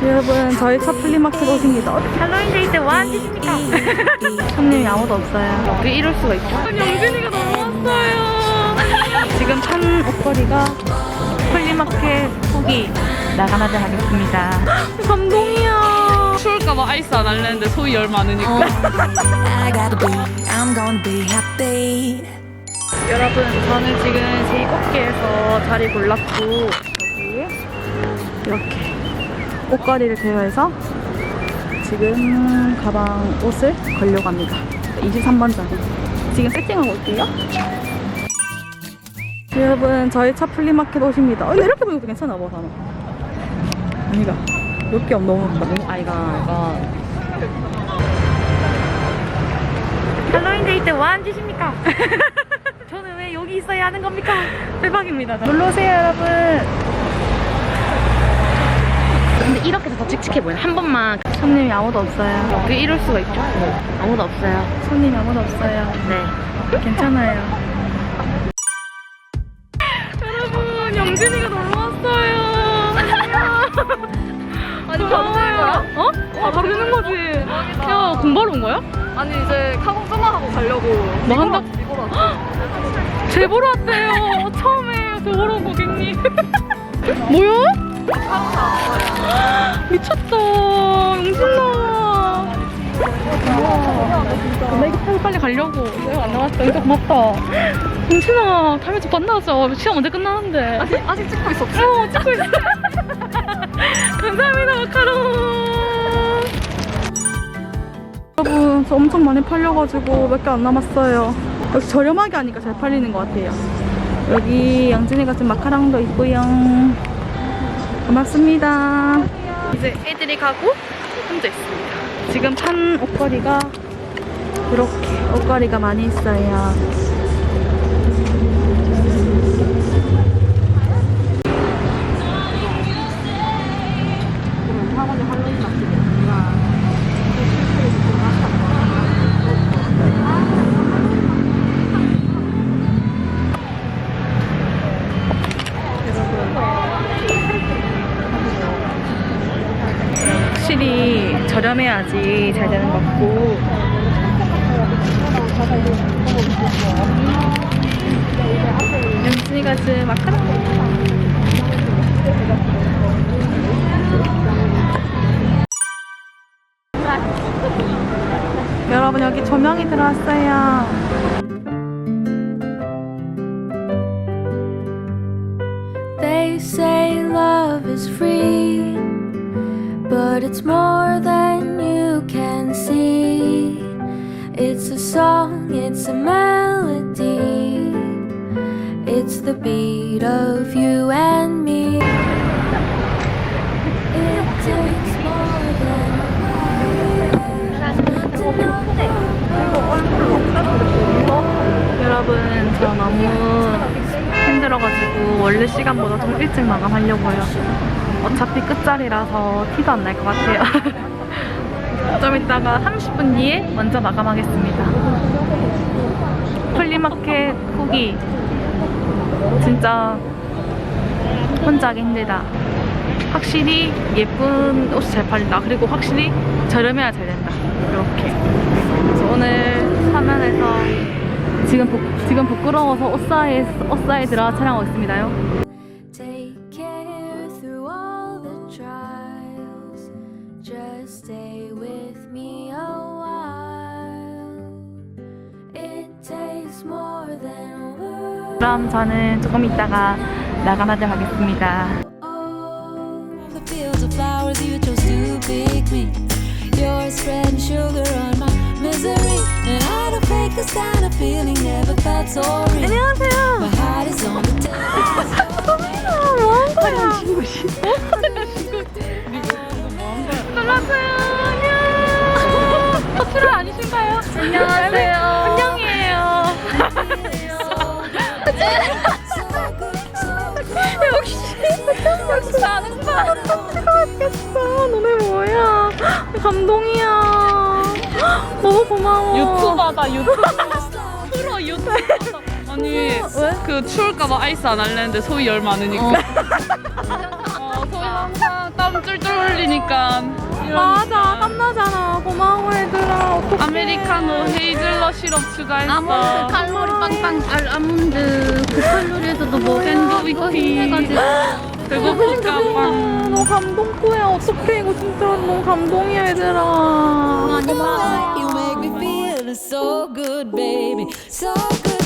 여러분 저희 첫 플리마켓 옷입니다. 할로윈 데이 때 뭐 하시십니까? 손님이 아무도 없어요. 어떻게 이럴 수가 있죠? 영준이가 너무 왔어요. 지금 판 옷걸이가 플리마켓 후기 나가나자 하겠습니다. 감동이야. 추울까봐 아이스 안 할랬는데 소위 열 많으니까 happy. 여러분 저는 지금 제2꽃게에서 자리 골랐고 이렇게 옷걸이를 대여해서 지금 가방 옷을 걸려고 합니다. 23번 자리. 지금 세팅하고 올게요. 여러분 저희 첫 플리마켓 옷입니다. 어, 근데 이렇게 보니까 괜찮아 봐 단어. 아니가. 몇개 너무 너무 아이가 아이가 할로윈 데이 때뭐 하시십니까? 저는 왜 여기 있어야 하는 겁니까? 대박입니다 놀러 오세요 여러분 근데 이렇게 더 칙칙해 보여. 한 번만 손님이 아무도 없어요 어떻게 이럴 수가 있죠? 아무도 없어요. 손님이 아무도 없어요 네. 괜찮아요. 여러분, 영진이가 놀러 왔어요. 아니, 거야? 어? 아, 바르는 거지. 야, 공부하러 온 거야? 아니 이제 카공 끝나고 가려고 뭐 한다? 이거로 왔어. 제 보러 왔대요. 처음에 저 보러 온 고객님. 뭐야? 미쳤다. 영진아. 나 이거 타고 빨리 가려고. 내가 안 나왔어. 진짜 고맙다. 영진아, 다음에 또 만나자. 시간 언제 끝나는데? 아직 아직 찍고 있었지? 어, 찍고 있어. 감사합니다, 마카롱. 여러분, 저 엄청 많이 팔려가지고 몇 개 안 남았어요. 역시 저렴하게 하니까 잘 팔리는 것 같아요. 여기 양진이가 지금 마카롱도 있고요. 고맙습니다. 이제 애들이 가고 혼자 있습니다. 지금 판 옷걸이가 이렇게 옷걸이가 많이 있어요. 저렴해야지 잘 되는 것 같고. 연진이가 지금 마카롱 여러분 여기 조명이 들어왔어요. They say love is free, but it's more than you can see. It's a song, it's a melody, it's the beat of you and me. It takes more than words to know 여러분 저 너무 힘들어가지고 원래 시간보다 좀 일찍 마감하려고요 어차피 끝자리라서 티도 안 날 것 같아요. 좀 이따가 30분 뒤에 먼저 마감하겠습니다. 플리마켓 후기. 진짜 혼자 하기 힘들다. 확실히 예쁜 옷이 잘 팔린다. 그리고 확실히 저렴해야 잘 된다. 이렇게. 그래서 오늘 사면에서 지금 부, 지금 부끄러워서 옷사에 옷사에 들어가 촬영하고 있습니다요. Me a while. It takes more than words. 그럼 저는 조금 있다가 나가나자 하겠습니다. The fields of flowers you chose to pick me. You're spreading sugar on my misery. And I don't fake this kind of feeling, never felt so real. 안녕하세요. My heart is on the table. 뭐한 거야? 나는 봐. 찍어야겠어. 너네 뭐야? 감동이야. 너무 고마워. 유튜버다 유튜버 프로 유튜버다 아니 그 추울까봐 아이스 안 할랬는데 소위 열 많으니까 어. 떨리니까. 맞아 땀나잖아 고마워 얘들아 어떡해 아메리카노 헤이즐넛 시럽 추가했어. 아몬드 칼로리 빵빵 아, 아몬드 고칼로리에서도 뭐 샌드위치 해가지고 배고프니까 빵. 너무 감동꾸야 어떡해 이거 진짜 너무 감동이야 얘들아 You make me feel so good, baby, so good.